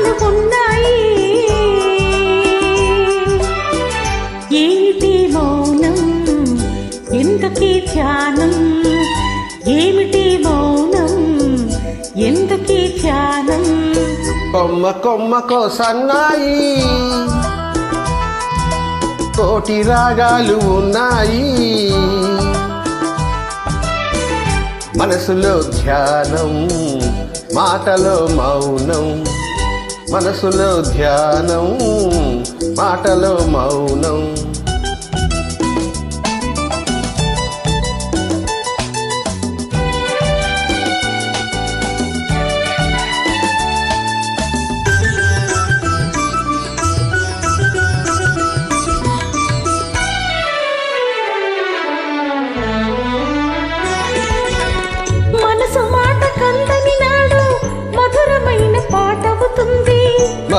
అందుకున్నాయి ఏంటి మౌనం? ఎందుకీ ధ్యానం? ఏమిటి మౌనం? ఎందుకీ ధ్యానం? కొమ్మ కొమ్మకో సన్నాయి కోటి రాగాలు ఉన్నాయి. మనసులో ధ్యానం మాటలో మౌనం. మనసులో ధ్యానం మాటలో మౌనం.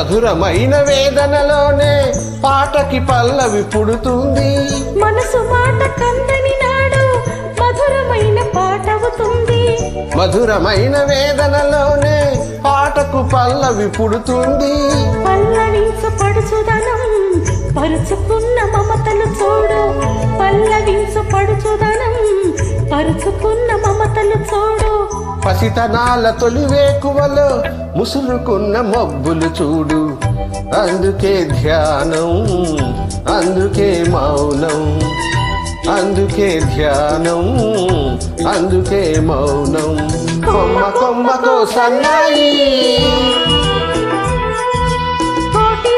మధురమైన వేదనలోనే పాటకి పల్లవి పుడుతుంది. మనసు మాట కందని నాడు మధురమైన పాట అవుతుంది. మధురమైన వేదనలోనే పాటకు పల్లవి పుడుతుంది. పల్లవించు పడుచుదనం పరుచుకున్న మమతలు చూడు. పల్లవించు పడుచుదనం పరుచుకున్న మమతలు చూడు. పసితనాల తొలి వేకువలో ముసురుకున్న మబ్బులు చూడు. అందుకే ధ్యానం అందుకే మౌనం. అందుకే ధ్యానం అందుకే మౌనం. కొమ్మ కొమ్మకో సన్నాయి. కోటి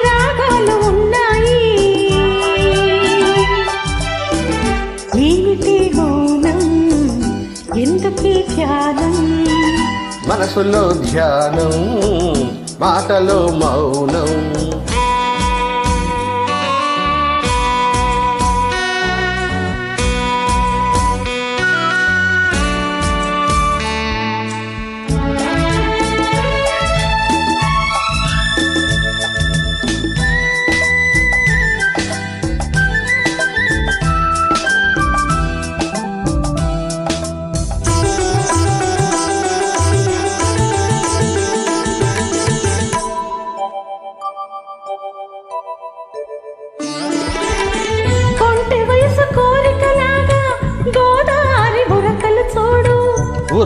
ఏమిటి మౌనం? ధ్యానం? మనసులో ధ్యానం మాటలో మౌనం.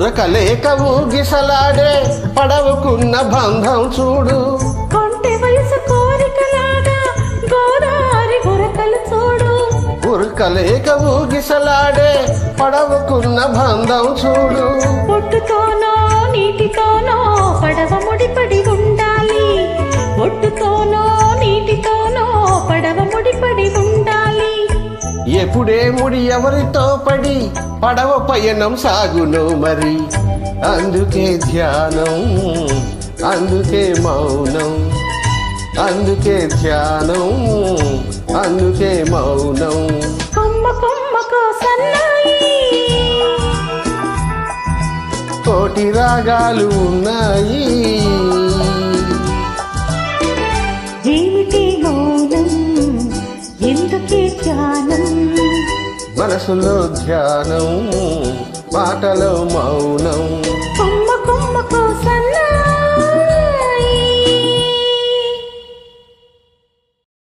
ఉరకలేక ఊగిసలాడే పడవకున్న బంధం చూడు. కొంటె వయసు కోరికలాగా గోదారి ఉరకలు చూడు. ఉరకలేక ఊగిసలాడే పడవకున్న బంధం చూడు. ఒట్టుతోనో నీటితోనో పడవ ముడిపడి ఉండాలి. ఒట్టుతోనో నీటితోనో పడవ ముడిపడి ఉండాలి. ఎప్పుడే ఎవరితో పడి పడవ పయనం సాగును మరి? అందుకే ధ్యానం అందుకే మౌనం అందుకే ధ్యానం అందుకే మౌనం. కొమ్మ కొమ్మకు సన్నాయి. కోటి రాగాలు ఉన్నాయి. ఏమిటి మౌనం ఎందుకే ధ్యానం? మనసులో ధ్యానం మాటలో మౌనం